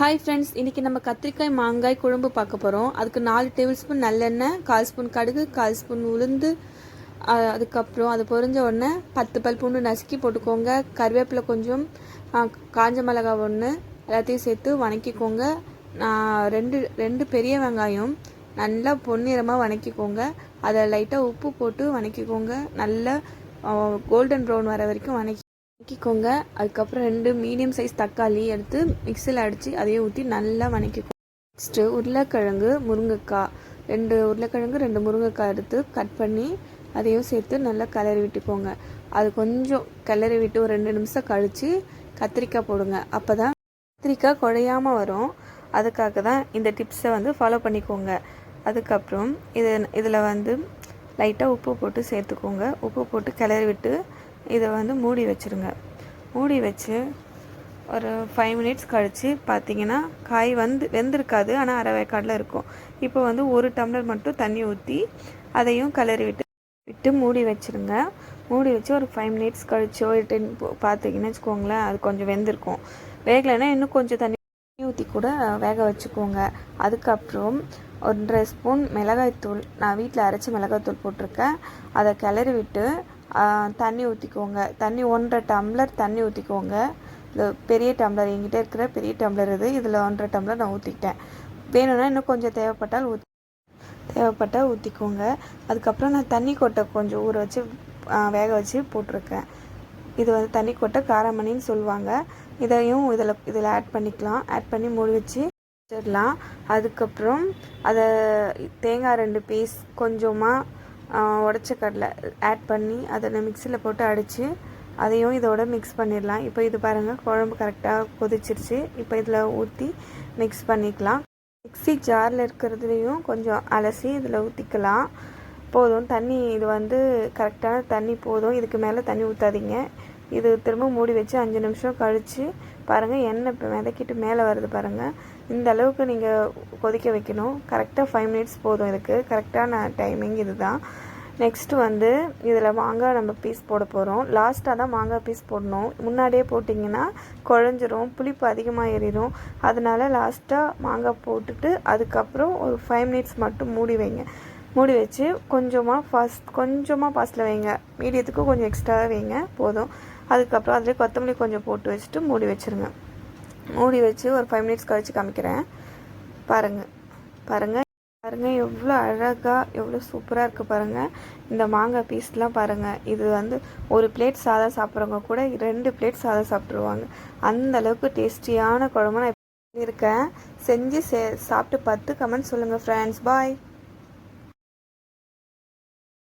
Hi friends இன்றைக்கி நம்ம கத்திரிக்காய் மாங்காய் குழம்பு பார்க்க போகிறோம் அதுக்கு நாலு டேபிள் ஸ்பூன் நல்லெண்ணெய் கால் ஸ்பூன் கடுகு கால் ஸ்பூன் உளுந்து அதுக்கப்புறம் அது பொரிஞ்ச உடனே பத்து பல் பூண்டு நசுக்கி போட்டுக்கோங்க. கருவேப்பிலை கொஞ்சம் காஞ்ச மிளகாய் ஒன்று எல்லாத்தையும் சேர்த்து வணக்கிக்கோங்க. நான் ரெண்டு ரெண்டு பெரிய வெங்காயம் நல்லா பொன்னிறமாக வணக்கிக்கோங்க. அதை லைட்டாக உப்பு போட்டு வணக்கிக்கோங்க. நல்லா கோல்டன் ப்ரௌன் வர வரைக்கும் வணக்கி வணக்கிக்கோங்க. அதுக்கப்புறம் ரெண்டு மீடியம் சைஸ் தக்காளி எடுத்து மிக்சியில் அடித்து அதையும் ஊற்றி நல்லா வணக்கிக்கோங்க. நெக்ஸ்ட்டு உருளைக்கிழங்கு முருங்கைக்காய் ரெண்டு உருளைக்கிழங்கு ரெண்டு முருங்கைக்காய் எடுத்து கட் பண்ணி அதையும் சேர்த்து நல்லா கிளறி விட்டுக்கோங்க. அது கொஞ்சம் கிளறி விட்டு ஒரு ரெண்டு நிமிஷம் கழித்து கத்திரிக்காய் போடுங்க. அப்போ தான் கத்திரிக்காய் குழையாமல் வரும். அதுக்காக தான் இந்த டிப்ஸை வந்து ஃபாலோ பண்ணிக்கோங்க. அதுக்கப்புறம் இது இதில் வந்து லைட்டாக உப்பு போட்டு சேர்த்துக்கோங்க. உப்பு போட்டு கிளறி விட்டு இதை வந்து மூடி வச்சுருங்க. மூடி வச்சு ஒரு ஃபைவ் மினிட்ஸ் கழித்து பார்த்தீங்கன்னா காய் வந்து வெந்திருக்காது. ஆனால் அரை வேக்காடில் இருக்கும். இப்போ வந்து ஒரு டம்ளர் மட்டும் தண்ணி ஊற்றி அதையும் கிளறி விட்டு விட்டு மூடி வச்சுருங்க. மூடி வச்சு ஒரு ஃபைவ் மினிட்ஸ் கழிச்சோ ஒரு டென் பார்த்தீங்கன்னு வச்சுக்கோங்களேன் அது கொஞ்சம் வெந்திருக்கும். வேகலைன்னா இன்னும் கொஞ்சம் தண்ணி ஊற்றி கூட வேக வச்சுக்கோங்க. அதுக்கப்புறம் ஒன்றரை ஸ்பூன் மிளகாய்த்தூள் நான் வீட்டில் அரைச்சி மிளகாய்த்தூள் போட்டிருக்கேன். அதை கிளறி விட்டு தண்ணி ஊற்றிக்கோங்க தண்ணி ஒன்றரை டம்ளர் தண்ணி ஊற்றிக்கோங்க இந்த பெரிய டம்ளர் என்கிட்ட இருக்கிற பெரிய டம்ளர் இது. இதில் ஒன்றரை டம்ளர் நான் ஊற்றிக்கிட்டேன் வேணும்னா இன்னும் கொஞ்சம் தேவைப்பட்டால் ஊற்றி தேவைப்பட்டால் ஊற்றிக்கோங்க அதுக்கப்புறம் நான் தண்ணி கொட்டை கொஞ்சம் ஊற வச்சு வேக வச்சு போட்டிருக்கேன். இது வந்து தண்ணி கொட்டை காரமணின்னு சொல்லுவாங்க. இதையும் இதில் இதில் ஆட் பண்ணிக்கலாம். ஆட் பண்ணி மூடி வச்சு வச்சிடலாம். அதுக்கப்புறம் அதை தேங்காய் ரெண்டு பீஸ் கொஞ்சமாக உடச்ச கடலை ஆட் பண்ணி அதை மிக்சியில் போட்டு அடித்து அதையும் இதோட மிக்ஸ் பண்ணிடலாம். இப்போ இது பாருங்கள் குழம்பு கரெக்டாக கொதிச்சிருச்சு. இப்போ இதில் ஊற்றி மிக்ஸ் பண்ணிக்கலாம். மிக்ஸி ஜாரில் இருக்கிறதுலையும் கொஞ்சம் அலசி இதில் ஊற்றிக்கலாம் போதும். தண்ணி இது வந்து கரெக்டான தண்ணி போதும். இதுக்கு மேலே தண்ணி ஊற்றாதீங்க இது திரும்ப மூடி வச்சு அஞ்சு நிமிஷம் கழித்து பாருங்கள் எண்ணெய் இப்போ மிதக்கிட்டு மேலே வருது பாருங்கள் இந்த அளவுக்கு நீங்கள் கொதிக்க வைக்கணும். கரெக்டாக ஃபைவ் மினிட்ஸ் போதும் இதுக்கு. கரெக்டான டைமிங் இதுதான் நெக்ஸ்ட்டு வந்து இதில் மாங்காய் நம்ம பீஸ் போட போகிறோம் லாஸ்ட்டாக தான் மாங்காய் பீஸ் போடணும். முன்னாடியே போட்டிங்கன்னா குழஞ்சிரும் புளிப்பு அதிகமாக ஏறிடும் அதனால லாஸ்ட்டாக மாங்காய் போட்டுட்டு அதுக்கப்புறம் ஒரு ஃபைவ் மினிட்ஸ் மட்டும் மூடி வைங்க. மூடி வச்சு கொஞ்சமாக ஃபாஸ்ட் கொஞ்சமாக ஃபாஸ்ட்டில் வைங்க. மீடியத்துக்கு கொஞ்சம் எக்ஸ்ட்ராவே வைங்க. போதும். அதுக்கப்புறம் அதிலே கொத்தமல்லி கொஞ்சம் போட்டு வச்சுட்டு மூடி வச்சுருங்க. மூடி வச்சு ஒரு ஃபைவ் மினிட்ஸ் கழித்து காமிக்கிறேன். பாருங்கள் பாருங்கள் பாருங்கள் எவ்வளோ அழகாக எவ்வளோ சூப்பராக இருக்குது பாருங்கள் இந்த மாங்காய் பீஸ்லாம் பாருங்கள் இது வந்து ஒரு பிளேட் சாதம் சாப்பிட்றவங்க கூட ரெண்டு பிளேட் சாதம் சாப்பிட்ருவாங்க அந்த அளவுக்கு டேஸ்டியான குழம்பு நான் இருக்கேன் செஞ்சு சே சாப்பிட்டு பார்த்து கமெண்ட் சொல்லுங்கள் ஃப்ரெண்ட்ஸ் பாய்